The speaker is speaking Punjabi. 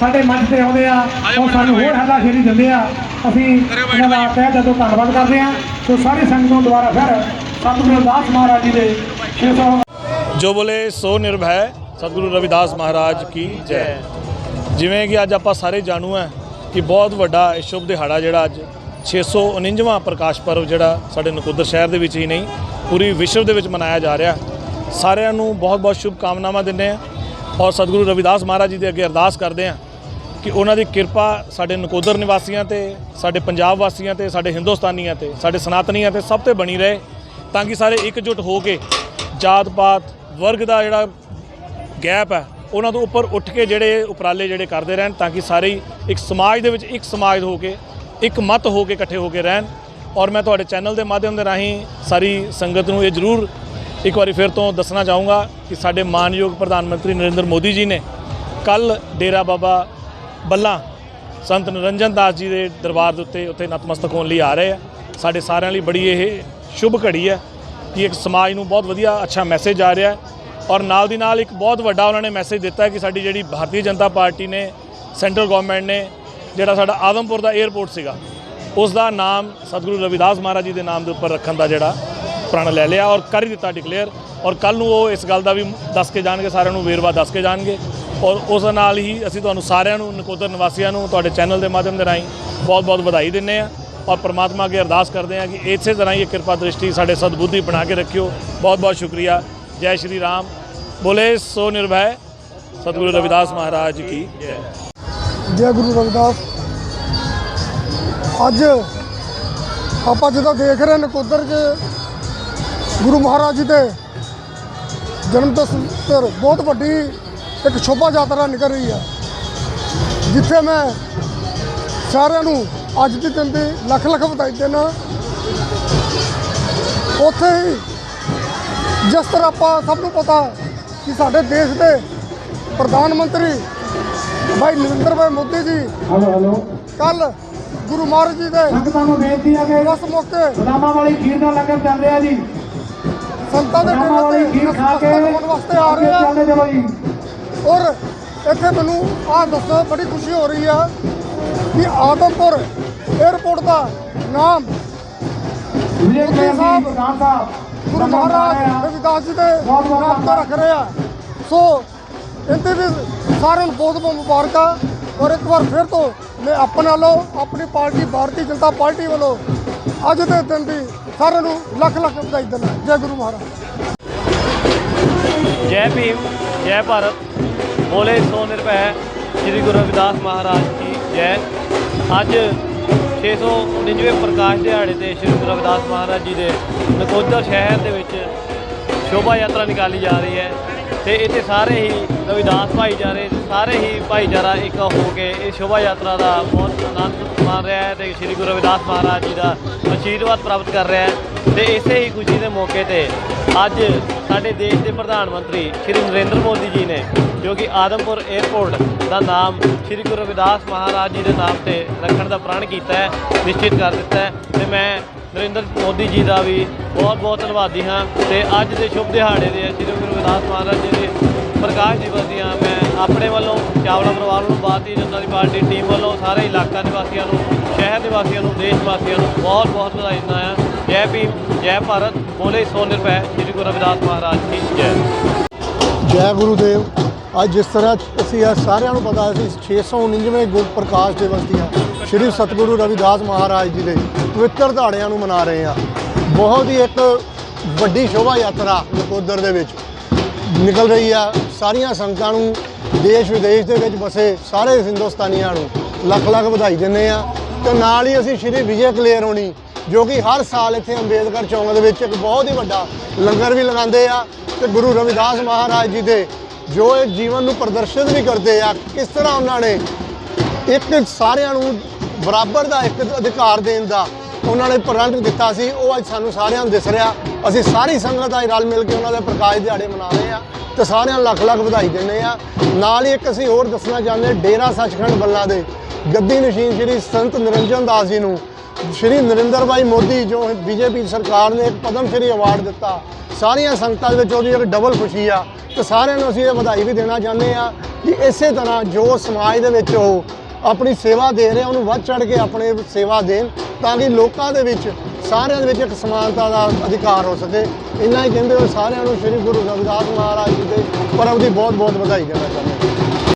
ਸਾਡੇ ਮੰਚ ਤੇ ਆਉਂਦੇ ਆ ਔਰ ਸਾਨੂੰ ਹੋਰ ਹੱਲਾਸ਼ੇਰੀ ਦਿੰਦੇ ਆ। ਅਸੀਂ ਇਹਨਾਂ ਦਾ ਤਹਿ ਦਿਲੋਂ ਧੰਨਵਾਦ ਕਰਦੇ ਆ। ਸੋ ਸਾਰੀ ਸੰਗਤ ਨੂੰ ਦੁਬਾਰਾ ਫਿਰ ਸਤਿਗੁਰੂ ਦਾਸ ਮਹਾਰਾਜ ਜੀ ਦੇ 600 ਜੋ ਬੋਲੇ ਸੋ ਨਿਰਭੈ। ਸਤਿਗੁਰੂ ਰਵਿਦਾਸ ਮਹਾਰਾਜ ਕੀ ਜੈ। ਜਿਵੇਂ ਕਿ ਅੱਜ ਆਪਾਂ ਸਾਰੇ ਜਾਣੂ ਹੈ ਕਿ ਬਹੁਤ ਵੱਡਾ ਇਹ ਸ਼ੁਭ ਦਿਹਾੜਾ ਜਿਹੜਾ ਅੱਜ 649ਵਾਂ ਪ੍ਰਕਾਸ਼ ਪਰਵ ਜਿਹੜਾ ਸਾਡੇ ਨਕੋਦਰ ਸ਼ਹਿਰ ਦੇ ਵਿੱਚ ਹੀ ਨਹੀਂ ਪੂਰੀ ਵਿਸ਼ਵ ਦੇ ਵਿੱਚ ਮਨਾਇਆ ਜਾ ਰਿਹਾ। ਸਾਰਿਆਂ ਨੂੰ ਬਹੁਤ ਬਹੁਤ ਸ਼ੁਭ ਕਾਮਨਾਵਾਂ ਦਿੰਦੇ ਆ ਔਰ ਸਤਿਗੁਰੂ ਰਵਿਦਾਸ ਮਹਾਰਾਜ ਜੀ ਦੇ ਅੱਗੇ ਅਰਦਾਸ ਕਰਦੇ ਆ ਕਿ ਉਹਨਾਂ ਦੀ ਕਿਰਪਾ ਸਾਡੇ ਨਕੋਦਰ ਨਿਵਾਸੀਆਂ ਤੇ, ਸਾਡੇ ਪੰਜਾਬ ਵਾਸੀਆਂ ਤੇ, ਸਾਡੇ ਹਿੰਦੁਸਤਾਨੀਆਂ ਤੇ, ਸਾਡੇ ਸਨਾਤਨੀਆਂ ਤੇ ਸਭ ਤੇ ਬਣੀ ਰਹੇ ਤਾਂ ਕਿ ਸਾਰੇ ਇਕਜੁੱਟ ਹੋ ਕੇ ਜਾਤ ਪਾਤ, ਵਰਗ ਦਾ ਜਿਹੜਾ ਗੈਪ ਹੈ, ਉਹਨਾਂ ਤੋਂ ਉੱਪਰ ਉੱਠ ਕੇ ਜਿਹੜੇ ਉਪਰਾਲੇ ਜਿਹੜੇ ਕਰਦੇ ਰਹਿਣ ਤਾਂ ਕਿ ਸਾਰੇ ਇੱਕ ਸਮਾਜ ਦੇ ਵਿੱਚ ਇੱਕ ਸਮਾਜ ਹੋ ਕੇ, ਇੱਕ ਮਤ ਹੋ ਕੇ ਇਕੱਠੇ ਹੋ ਕੇ ਰਹਿਣ। ਔਰ ਮੈਂ ਤੁਹਾਡੇ ਚੈਨਲ ਦੇ ਮਾਧਿਅਮ ਦੇ ਰਾਹੀਂ ਸਾਰੀ ਸੰਗਤ ਨੂੰ ਇਹ ਜ਼ਰੂਰ ਇੱਕ ਵਾਰੀ ਫਿਰ ਤੋਂ ਦੱਸਣਾ ਚਾਹੂੰਗਾ ਕਿ ਸਾਡੇ ਮਾਨਯੋਗ ਪ੍ਰਧਾਨ ਮੰਤਰੀ ਨਰਿੰਦਰ ਮੋਦੀ ਜੀ ਨੇ ਕੱਲ ਡੇਰਾ ਬਾਬਾ ਬੱਲਾ ਸੰਤ ਨਿਰੰਜਨ ਦਾਸ ਜੀ ਦੇ ਦਰਬਾਰ ਦੇ ਉੱਤੇ ਉੱਥੇ ਨਤਮਸਤਕ ਹੋਣ ਲਈ ਆ ਰਹੇ ਆ। ਸਾਡੇ ਸਾਰਿਆਂ ਲਈ ਬੜੀ ਇਹ ਸ਼ੁਭ ਘੜੀ ਹੈ ਕਿ ਇੱਕ ਸਮਾਜ ਨੂੰ ਬਹੁਤ ਵਧੀਆ, ਅੱਛਾ ਮੈਸੇਜ ਆ ਰਿਹਾ ਔਰ ਨਾਲ ਦੀ ਨਾਲ ਇੱਕ ਬਹੁਤ ਵੱਡਾ ਉਹਨਾਂ ਨੇ ਮੈਸੇਜ ਦਿੱਤਾ ਕਿ ਸਾਡੀ ਜਿਹੜੀ ਭਾਰਤੀ ਜਨਤਾ ਪਾਰਟੀ ਨੇ ਸੈਂਟਰਲ ਗਵਰਨਮੈਂਟ ਨੇ, ਜਿਹੜਾ ਸਾਡਾ ਆਦਮਪੁਰ ਦਾ 에ਅਰਪੋਰਟ ਸੀਗਾ ਉਸ ਦਾ ਨਾਮ ਸਤਿਗੁਰੂ ਰਵਿਦਾਸ ਮਹਾਰਾਜ ਜੀ ਦੇ ਨਾਮ ਦੇ ਉੱਪਰ ਰੱਖਣ ਦਾ ਜਿਹੜਾ ਪ੍ਰਣ ਲੈ ਲਿਆ ਔਰ ਕਰ ਹੀ ਦਿੱਤਾ ਡਿਕਲੇਅਰ ਔਰ ਕੱਲ ਨੂੰ ਉਹ ਇਸ ਗੱਲ ਦਾ ਵੀ ਦੱਸ ਕੇ ਜਾਣਗੇ, ਸਾਰਿਆਂ ਨੂੰ ਵੇਰਵਾ ਦੱਸ ਕੇ ਜਾਣਗੇ। ਔਰ ਉਸ ਨਾਲ ਹੀ ਅਸੀਂ ਤੁਹਾਨੂੰ ਸਾਰਿਆਂ ਨੂੰ, ਨਕੋਦਰ ਨਿਵਾਸੀਆਂ ਨੂੰ, ਤੁਹਾਡੇ ਚੈਨਲ ਦੇ ਮਾਧਿਅਮ ਦੇ ਰਾਹੀਂ ਬਹੁਤ ਬਹੁਤ ਵਧਾਈ ਦਿੰਦੇ ਆ ਔਰ ਪ੍ਰਮਾਤਮਾ ਅੱਗੇ ਅਰਦਾਸ ਕਰਦੇ ਆ ਕਿ ਇਸੇ ਤਰ੍ਹਾਂ ਹੀ ਇਹ ਕਿਰਪਾ ਦ੍ਰਿਸ਼ਟੀ ਸਾਡੇ ਸਦਬੁੱਧੀ ਬਣਾ ਕੇ ਰੱਖਿਓ। ਬਹੁਤ ਬਹੁਤ ਸ਼ੁਕਰੀਆ। ਜੈ ਸ਼੍ਰੀ ਰਾਮ। ਬੋਲੇ ਸੋ ਨਿਰਭੈ। ਸਤਿਗੁਰੂ ਰਵਿਦਾਸ ਮਹਾਰਾਜ ਕੀ ਜੈ। ਜੈ ਗੁਰੂ ਰਵਿਦਾਸ। ਅੱਜ ਆਪਾਂ ਜਦੋਂ ਦੇਖ ਰਹੇ ਨਕੋਦਰ 'ਚ ਗੁਰੂ ਮਹਾਰਾਜ ਜੀ ਦੇ ਜਨਮ ਦਿਵਸ ਤੇ ਬਹੁਤ ਵੱਡੀ ਇੱਕ ਸ਼ੋਭਾ ਯਾਤਰਾ ਨਿਕਲ ਰਹੀ ਹੈ ਜਿੱਥੇ ਮੈਂ ਸਾਰਿਆਂ ਨੂੰ ਅੱਜ ਦੇ ਦਿਨ ਦੀ ਲੱਖ ਲੱਖ ਵਧਾਈ ਦੇਣਾ ਉੱਥੇ ਹੀ ਜਿਸ ਤਰ੍ਹਾਂ ਆਪਾਂ ਸਭ ਨੂੰ ਪਤਾ ਕਿ ਸਾਡੇ ਦੇਸ਼ ਦੇ ਪ੍ਰਧਾਨ ਮੰਤਰੀ ਭਾਈ ਨਰਿੰਦਰ ਭਾਈ ਮੋਦੀ ਜੀ ਹਲੋ ਹਲੋ ਕੱਲ ਗੁਰੂ ਮਹਾਰਾਜ ਜੀ ਦੇ ਸੰਗਤਾਂ ਨੂੰ ਬੇਨਤੀ ਹੈ ਕਿ ਉਸ ਮੌਕੇ ਬਦਾਮਾਂ ਵਾਲੀ ਖੀਰ ਦਾ ਲੰਗਰ ਚੱਲ ਰਿਹਾ ਜੀ। ਸੰਤਾਂ ਦੇ ਵਾਲੀ ਡੇਰੇ ਖੀਰ ਤੇ ਖਾ ਕੇ ਵਾਸਤੇ ਆ ਰਹੇ। ਆ ਚੱਲਦੇ ਚਲੋ ਜੀ ਔਰ ਇੱਥੇ ਮੈਨੂੰ ਆਹ ਦੱਸੋ ਬੜੀ ਖੁਸ਼ੀ ਹੋ ਰਹੀ ਆ ਕਿ ਆਦਮਪੁਰ 에ਅਰਪੋਰਟ ਦਾ ਨਾਮ ਵਿਜੇ ਸਾਹਿਬ, ਪ੍ਰਧਾਨ ਸਾਹਿਬ ਗੁਰੂ ਮਹਾਰਾਜ। ਰਵਿਦਾਸ ਜੀ ਦੇ ਨਾਮ ਤੇ ਰੱਖ ਰਹੇ ਆ। ਸੋ ਇਹਦੇ ਵੀ ਸਾਰਿਆਂ ਨੂੰ ਬਹੁਤ ਬਹੁਤ ਮੁਬਾਰਕਾਂ। ਔਰ ਇੱਕ ਵਾਰ ਫਿਰ ਤੋਂ ਮੈਂ ਆਪਣੇ ਵੱਲੋਂ ਆਪਣੀ ਪਾਰਟੀ ਭਾਰਤੀ ਜਨਤਾ ਪਾਰਟੀ ਵੱਲੋਂ ਅੱਜ ਦੇ ਦਿਨ ਦੀ ਸਾਰਿਆਂ ਨੂੰ ਲੱਖ ਲੱਖ ਵਧਾਈ ਦਿੰਦਾ ਜੈ ਗੁਰੂ ਮਹਾਰਾਜ। ਜੈ ਭੀਮ, ਜੈ ਭਾਰਤ। ਬੋਲੇ ਸੋ ਨਿਰਭੈ ਸ੍ਰੀ ਗੁਰੂ ਰਵਿਦਾਸ ਮਹਾਰਾਜ ਜੀ ਜੈ। ਅੱਜ 699ਵੇਂ ਪ੍ਰਕਾਸ਼ ਦਿਹਾੜੇ ਤੇ ਸ੍ਰੀ ਗੁਰੂ ਰਵਿਦਾਸ ਮਹਾਰਾਜ ਜੀ ਦੇ ਨਕੋਦਰ ਸ਼ਹਿਰ ਦੇ ਵਿੱਚ ਸ਼ੋਭਾ ਯਾਤਰਾ ਨਿਕਾਲੀ ਜਾ ਰਹੀ ਹੈ। ਤੇ ਇੱਥੇ ਸਾਰੇ ਹੀ ਰਵਿਦਾਸ ਭਾਈਚਾਰੇ ਸਾਰੇ ਹੀ ਭਾਈਚਾਰਾ ਇੱਕ ਹੋ ਕੇ ਇਹ ਸ਼ੋਭਾ ਯਾਤਰਾ ਦਾ ਬਹੁਤ ਆਨੰਦ ਮਾਣ ਰਿਹਾ ਹੈ ਤੇ ਸ੍ਰੀ ਗੁਰੂ ਰਵਿਦਾਸ ਮਹਾਰਾਜ ਜੀ ਦਾ ਆਸ਼ੀਰਵਾਦ ਪ੍ਰਾਪਤ ਕਰ ਰਿਹਾ ਹੈ। ਤੇ ਇਸੇ ਹੀ ਖੁਸ਼ੀ ਦੇ ਮੌਕੇ ਤੇ ਅੱਜ ਸਾਡੇ ਦੇਸ਼ ਦੇ ਪ੍ਰਧਾਨ ਮੰਤਰੀ ਸ਼੍ਰੀ ਨਰਿੰਦਰ ਮੋਦੀ ਜੀ ਨੇ, ਜੋ ਕਿ ਆਦਮਪੁਰ 에ਅਰਪੋਰਟ ਦਾ ਨਾਮ ਸ਼੍ਰੀ ਗੁਰੂ ਰਵਿਦਾਸ ਮਹਾਰਾਜ ਜੀ ਦੇ ਨਾਮ ਤੇ ਰੱਖਣ ਦਾ ਪ੍ਰਣ ਕੀਤਾ ਹੈ, ਨਿਸ਼ਚਿਤ ਕਰ ਦਿੱਤਾ ਹੈ। ਤੇ ਮੈਂ ਨਰਿੰਦਰ ਮੋਦੀ ਜੀ ਦਾ ਵੀ ਬਹੁਤ ਬਹੁਤ ਧੰਨਵਾਦੀ ਹਾਂ ਤੇ ਅੱਜ ਦੇ ਸ਼ੁਭ ਦਿਹਾੜੇ ਦੇ ਸ਼੍ਰੀ ਗੁਰੂ ਰਵਿਦਾਸ ਮਹਾਰਾਜ ਜੀ ਦੇ ਪ੍ਰਕਾਸ਼ ਦਿਵਸ ਦੀਆਂ, ਮੈਂ ਆਪਣੇ ਵੱਲੋਂ ਚਾਵਲਾ ਪਰਿਵਾਰ ਵੱਲੋਂ, ਭਾਰਤੀ ਜਨਤਾ ਦੀ ਪਾਰਟੀ ਟੀਮ ਵੱਲੋਂ, ਸਾਰੇ ਇਲਾਕਾ ਨਿਵਾਸੀਆਂ ਨੂੰ, ਸ਼ਹਿਰ ਨਿਵਾਸੀਆਂ ਨੂੰ, ਦੇਸ਼ ਵਾਸੀਆਂ ਨੂੰ ਬਹੁਤ ਬਹੁਤ ਵਧਾਈ ਦਿੰਦਾ ਹਾਂ। ਜੈ ਭੀਮ, ਜੈ ਭਾਰਤ, ਬੋਲੇ ਸੋ ਨਿਰਭੈ ਸ਼੍ਰੀ ਗੁਰੂ ਰਵਿਦਾਸ ਮਹਾਰਾਜ ਕੀ ਜੈ। ਜੈ ਗੁਰੂ ਦੇਵ ਅੱਜ ਜਿਸ ਤਰ੍ਹਾਂ ਅਸੀਂ ਇਹ ਸਾਰਿਆਂ ਨੂੰ ਪਤਾ ਸੀ 649ਵੇਂ ਗੁਰ ਪ੍ਰਕਾਸ਼ ਦਿਵਸ ਦੀਆਂ। ਸ੍ਰੀ ਸਤਿਗੁਰੂ ਰਵਿਦਾਸ ਮਹਾਰਾਜ ਜੀ ਦੇ ਪਵਿੱਤਰ ਦਿਹਾੜਿਆਂ ਨੂੰ ਮਨਾ ਰਹੇ ਆ ਬਹੁਤ ਹੀ ਇੱਕ ਵੱਡੀ ਸ਼ੋਭਾ ਯਾਤਰਾ ਨਕੋਦਰ ਦੇ ਵਿੱਚ ਨਿਕਲ ਰਹੀ ਆ। ਸਾਰੀਆਂ ਸੰਗਤਾਂ ਨੂੰ ਦੇਸ਼ ਵਿਦੇਸ਼ ਦੇ ਵਿੱਚ ਵਸੇ ਸਾਰੇ ਹਿੰਦੁਸਤਾਨੀਆਂ ਨੂੰ ਲੱਖ ਲੱਖ ਵਧਾਈ ਦਿੰਦੇ ਆ ਤੇ ਨਾਲ ਹੀ ਅਸੀਂ ਸ਼੍ਰੀ ਵਿਜੇ ਕਲੇਰ ਹੋਣੀ, ਜੋ ਕਿ ਹਰ ਸਾਲ ਇੱਥੇ ਅੰਬੇਦਕਰ ਚੌਂਕ ਦੇ ਵਿੱਚ ਇੱਕ ਬਹੁਤ ਹੀ ਵੱਡਾ ਲੰਗਰ ਵੀ ਲਗਾਉਂਦੇ ਆ। ਤੇ ਗੁਰੂ ਰਵਿਦਾਸ ਮਹਾਰਾਜ ਜੀ ਦੇ ਜੋ ਇਹ ਜੀਵਨ ਨੂੰ ਪ੍ਰਦਰਸ਼ਿਤ ਵੀ ਕਰਦੇ ਆ ਕਿਸ ਤਰ੍ਹਾਂ ਉਹਨਾਂ ਨੇ ਇੱਕ ਸਾਰਿਆਂ ਨੂੰ ਬਰਾਬਰ ਦਾ ਇੱਕ ਅਧਿਕਾਰ ਦੇਣ ਦਾ ਉਹਨਾਂ ਨੇ ਪ੍ਰਣ ਦਿੱਤਾ ਸੀ ਉਹ ਅੱਜ ਸਾਨੂੰ ਸਾਰਿਆਂ ਨੂੰ ਦਿਸ ਰਿਹਾ। ਅਸੀਂ ਸਾਰੀ ਸੰਗਤ ਅੱਜ ਰਲ ਮਿਲ ਕੇ ਉਹਨਾਂ ਦੇ ਪ੍ਰਕਾਸ਼ ਦਿਹਾੜੇ ਮਨਾ ਰਹੇ ਆ ਤੇ ਸਾਰਿਆਂ ਨੂੰ ਲੱਖ ਲੱਖ ਵਧਾਈ ਦਿੰਦੇ ਆ। ਨਾਲ ਹੀ ਇੱਕ ਅਸੀਂ ਹੋਰ ਦੱਸਣਾ ਚਾਹੁੰਦੇ ਹਾਂ, ਡੇਰਾ ਸੱਚਖੰਡ ਬੱਲਾ ਦੇ ਗੱਦੀ ਨਸ਼ੀਨ ਸ਼੍ਰੀ ਸੰਤ ਨਿਰੰਜਨ ਦਾਸ ਜੀ ਨੂੰ ਸ਼੍ਰੀ ਨਰਿੰਦਰ ਭਾਈ ਮੋਦੀ ਜੋ ਬੀਜੇਪੀ ਸਰਕਾਰ ਨੇ ਪਦਮ ਸ਼੍ਰੀ ਅਵਾਰਡ ਦਿੱਤਾ। ਸਾਰੀਆਂ ਸੰਗਤਾਂ ਦੇ ਵਿੱਚ ਉਹਦੀ ਇੱਕ ਡਬਲ ਖੁਸ਼ੀ ਆ। ਤੇ ਸਾਰਿਆਂ ਨੂੰ ਅਸੀਂ ਇਹ ਵਧਾਈ ਵੀ ਦੇਣਾ ਚਾਹੁੰਦੇ ਆ ਕਿ ਇਸੇ ਤਰ੍ਹਾਂ ਜੋ ਸਮਾਜ ਦੇ ਵਿੱਚ ਉਹ ਆਪਣੀ ਸੇਵਾ ਦੇ ਰਹੇ ਉਹਨੂੰ ਵੱਧ ਚੜ ਕੇ ਆਪਣੇ ਸੇਵਾ ਦੇਣ ਤਾਂ ਕਿ ਲੋਕਾਂ ਦੇ ਵਿੱਚ, ਸਾਰਿਆਂ ਦੇ ਵਿੱਚ ਇੱਕ ਸਮਾਨਤਾ ਦਾ ਅਧਿਕਾਰ ਹੋ ਸਕੇ। ਇੰਨਾ ਹੀ ਕਹਿੰਦੇ ਹੋਏ ਸਾਰਿਆਂ ਨੂੰ ਸ੍ਰੀ ਗੁਰੂ ਰਵਿਦਾਸ ਮਹਾਰਾਜ ਜੀ ਦੇ ਪਰਬ ਦੀ ਬਹੁਤ ਬਹੁਤ ਵਧਾਈ ਦੇਣਾ ਚਾਹੁੰਦੇ